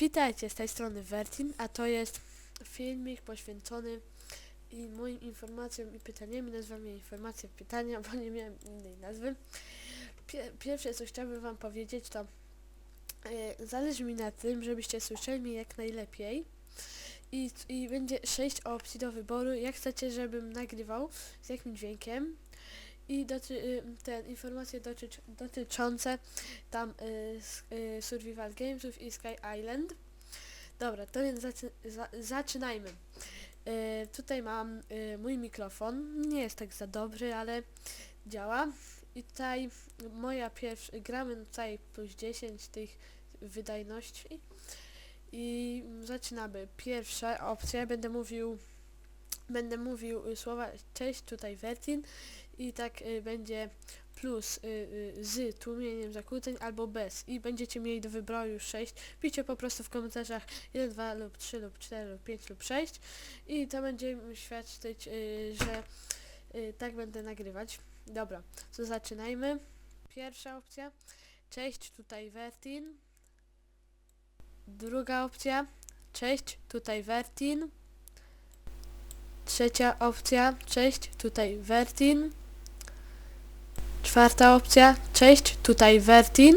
Witajcie z tej strony Vertin, a to jest filmik poświęcony i moim informacjom i pytaniami. Nazywam je informacje pytania, bo nie miałem innej nazwy. Pie pierwsze co chciałbym wam powiedzieć to e, zależy mi na tym, żebyście słyszeli mnie jak najlepiej. I, I będzie sześć opcji do wyboru, jak chcecie, żebym nagrywał, z jakim dźwiękiem. I doty, y, te informacje dotyczące tam y, y, Survival Gamesów i Sky Island. Dobra, to więc zacy, za, zaczynajmy. Y, tutaj mam y, mój mikrofon. Nie jest tak za dobry, ale działa. I tutaj moja pierwsza, gramy tutaj plus 10 tych wydajności. I zaczynamy. Pierwsza opcja, będę mówił będę mówił y, słowa cześć, tutaj Vertin i tak y, będzie plus y, y, z tłumieniem zakłóceń albo bez i będziecie mieli do wyboru już 6. Piszcie po prostu w komentarzach 1, 2 lub 3 lub 4 lub 5 lub 6 i to będzie świadczyć, y, że y, tak będę nagrywać. Dobra, to zaczynajmy. Pierwsza opcja. Cześć, tutaj Vertin. Druga opcja. Cześć, tutaj Vertin. Trzecia opcja. Cześć, tutaj Vertin. Czwarta opcja. Cześć, tutaj Vertin.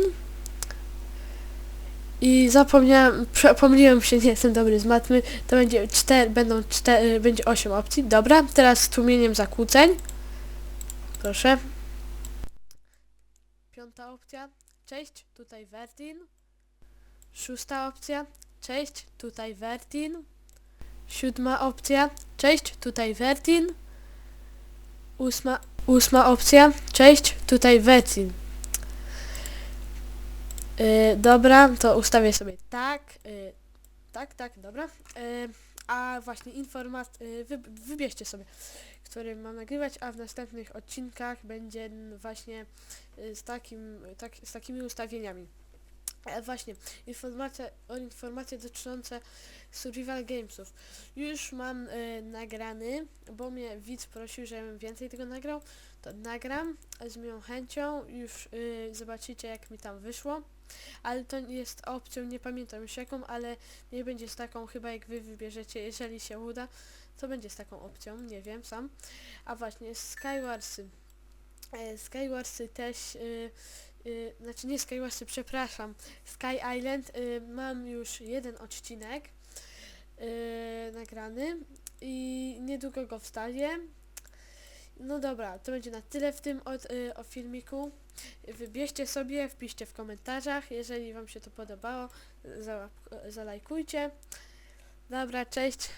I zapomniałem, pomyliłem się, nie jestem dobry z matmy. To będzie cztery, będą cztery, będzie osiem opcji. Dobra, teraz z tłumieniem zakłóceń. Proszę. Piąta opcja. Cześć, tutaj Vertin. Szósta opcja. Cześć, tutaj Vertin. Siódma opcja. Cześć, tutaj Vertin. Ósma, ósma opcja. Cześć, tutaj Vertin. Yy, dobra, to ustawię sobie tak. Yy, tak, tak, dobra. Yy, a właśnie informat, yy, wy, wybierzcie sobie, który mam nagrywać, a w następnych odcinkach będzie właśnie yy, z, takim, tak, z takimi ustawieniami. E, właśnie, informacje, o informacje dotyczące Survival Gamesów. Już mam y, nagrany, bo mnie widz prosił, żebym więcej tego nagrał, to nagram z moją chęcią, już y, zobaczycie jak mi tam wyszło, ale to jest opcją, nie pamiętam już jaką, ale nie będzie z taką chyba jak wy wybierzecie, jeżeli się uda, to będzie z taką opcją, nie wiem sam. A właśnie Skywarsy. E, Skywarsy też, y, y, znaczy nie Skywarsy, przepraszam, Sky Island y, mam już jeden odcinek y, nagrany i niedługo go wstawię. No dobra, to będzie na tyle w tym od, y, o filmiku. Wybierzcie sobie, wpiszcie w komentarzach, jeżeli wam się to podobało, zalajkujcie. Dobra, cześć.